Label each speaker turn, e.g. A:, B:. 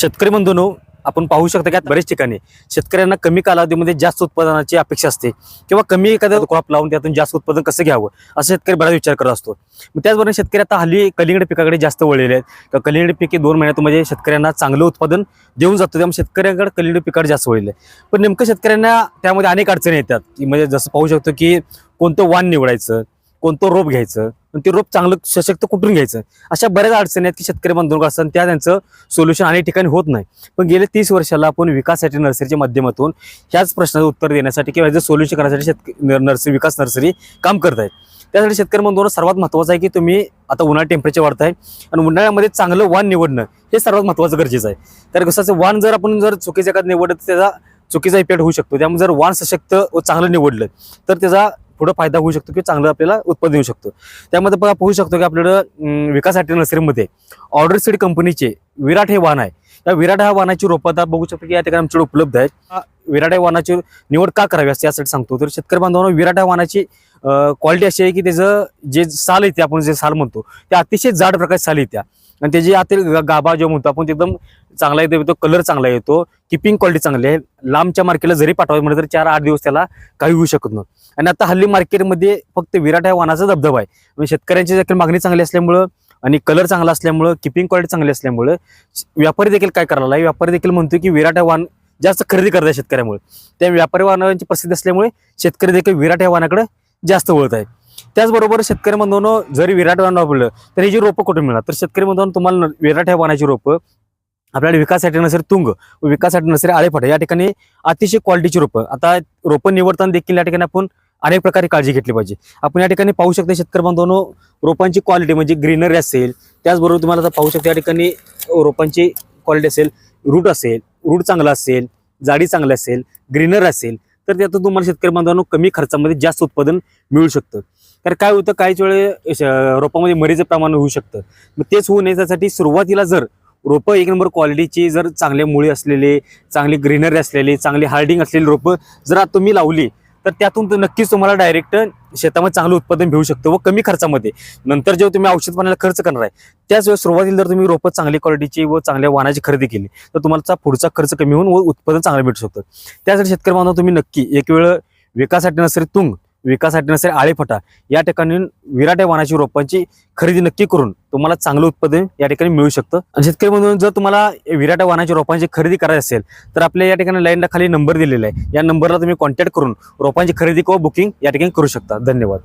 A: शेतकरी बंधूनो आपण पाहू शकता की आता बरेच ठिकाणी शेतकऱ्यांना कमी कालावधीमध्ये जास्त उत्पादनाची अपेक्षा असते किंवा कमी एखादा क्रॉप लावून त्यातून जास्त उत्पादन कसं घ्यावं असं शेतकरी बराच विचार करत असतो. मग त्याचबरोबर शेतकरी आता हल्ली कलिंगड पिकाकडे जास्त वळलेले आहेत. किंवा कलिंगड पीक दोन महिन्यात म्हणजे शेतकऱ्यांना चांगलं उत्पादन देऊन जातं त्यामुळे शेतकऱ्यांकडे कलिंगड पिकाकडे जास्त वळले पण नेमकं शेतकऱ्यांना त्यामध्ये अनेक अडचणी येतात. की म्हणजे जसं पाहू शकतो की कोणतं वाण निवडायचं कोणतं रोप घ्यायचं आणि ते रोप चांगलं सशक्त कुठून घ्यायचं? अशा बऱ्याच अडचणी आहेत की शेतकरी बांधून असतात त्या त्यांचं सोल्युशन अनेक ठिकाणी होत नाही. पण गेले तीस वर्षाला आपण विकाससाठी नर्सरीच्या माध्यमातून ह्याच प्रश्नाचं उत्तर देण्यासाठी किंवा ह्याचं सोल्युशन करण्यासाठी शेतक नर्सरी विकास नर्सरी काम करत आहेत. त्यासाठी शेतकरी बांधवांना सर्वात महत्त्वाचं आहे की तुम्ही आता उन्हाळ्यात टेम्परेचर वाढत आहे आणि उन्हाळ्यामध्ये चांगलं वाण निवडणं हे सर्वात महत्त्वाचं गरजेचं आहे. तर कसं वाण जर आपण जर चुकीच्या एखादं निवडलं तर त्याचा चुकीचा इफेक्ट होऊ शकतो. त्यामुळे जर वाण सशक्त व चांगलं निवडलं तर त्याचा पुढं फायदा होऊ शकतो किंवा चांगलं आपल्याला उत्पन्न येऊ शकतो. त्यामध्ये बघा पाहू शकतो की आपल्याकडं विकास आटे नर्सरीमध्ये ऑर्डर सीड कंपनीचे विराट हे वाहन आहे. त्या विराट ह्या वाहनाची रोपं आता बघू शकतो की या ठिकाणी आमच्याकडे उपलब्ध आहेत. विराट या वाहनाची निवड का करावी असते यासाठी सांगतो. तर शेतकरी बांधवांना विराट या वाहनाची क्वालिटी अशी आहे की त्याचं जे साल येते आपण जे साल म्हणतो ते अतिशय जाड प्रकारची साल येत्या आणि त्याची आतील गाभा जो म्हणतो आपण ते एकदम चांगला येतो कलर चांगला येतो किपिंग क्वालिटी चांगली आहे. लांबच्या मार्केटला जरी पाठवायचं म्हटलं तर चार आठ दिवस त्याला काही होऊ शकत नाही. आणि आता हल्ली मार्केटमध्ये फक्त विराट या वाहनाचा दबदबा आहे. म्हणजे शेतकऱ्यांची देखील मागणी चांगली असल्यामुळं आणि कलर चांगला असल्यामुळं किपिंग क्वालिटी चांगली असल्यामुळं व्यापारी देखील काय करायला आहे व्यापारी देखील म्हणतो की विराट या वाहन जास्त खरेदी करत आहे शेतकऱ्यामुळे. त्या व्यापारी वाहनांची प्रसिद्धी असल्यामुळे शेतकरी देखील विराट या वाहनाकडे जास्त वळत आहे. त्याचबरोबर शेतकरी बंधूंनो जरी विराट वाहन वापरलं तर ही जी रोपं कुठून मिळणार? तर शेतकरी बंधूंनो तुम्हाला न- विराट या वाहनाची रोपं आपल्याला विकासासाठी नसेल तुंग व नसेल आळेफाटे या ठिकाणी अतिशय क्वालिटीची रोपं. आता रोपं निवडताना देखील या ठिकाणी आपण अनेक प्रकारे काळजी घेतली पाहिजे. आपण या ठिकाणी पाहू शकता शेतकरी बांधवांनो रोपांची क्वालिटी म्हणजे ग्रीनरी असेल त्याचबरोबर तुम्हाला पाहू शकता या ठिकाणी रोपांची क्वालिटी असेल रूट असेल रूट चांगला असेल जाडी चांगली असेल ग्रीनर असेल तर त्यातून तुम्हाला शेतकरी बांधवांनो कमी खर्चामध्ये जास्त उत्पादन मिळू शकतं. तर काय होतं काहीच वेळे श- रोपामध्ये मरीचं प्रमाण होऊ शकतं. मग तेच होऊ नये त्यासाठी सुरुवातीला जर रोपं एक नंबर क्वालिटीची जर चांगले मुळी असलेले चांगले ग्रीनरी असलेले चांगली हार्डिंग असलेली रोपं जर तुम्ही लावली तर त्यातून तर नक्कीच तुम्हाला डायरेक्ट शेतामध्ये चांगलं उत्पादन मिळू शकतं व कमी खर्चामध्ये. नंतर जेव्हा तुम्ही औषध पाण्याला खर्च करणार आहे त्याच वेळेस सुरुवातीला जर तुम्ही रोपं चांगली क्वालिटीची व चांगल्या वाहनाची खरेदी केली तर तुम्हाला पुढचा खर्च कमी होऊन व उत्पादन चांगलं भेटू शकतं. त्यासाठी शेतकरी बांधव तुम्ही नक्की एक वेळ विकासाठी नसेल तुंग विकासाठी नसेल आळेफटा या ठिकाणी विराटे वाहनाची रोपांची खरेदी नक्की करून तुम्हाला चांगलं उत्पादन या ठिकाणी मिळू शकतं. आणि शेतकरी म्हणून जर तुम्हाला विराटे वाहनाची रोपांची खरेदी करायची असेल तर आपल्या या ठिकाणी लाईनला खाली नंबर दिलेला आहे. या नंबरला तुम्ही कॉन्टॅक्ट करून रोपांची खरेदी किंवा बुकिंग या ठिकाणी करू शकता. धन्यवाद.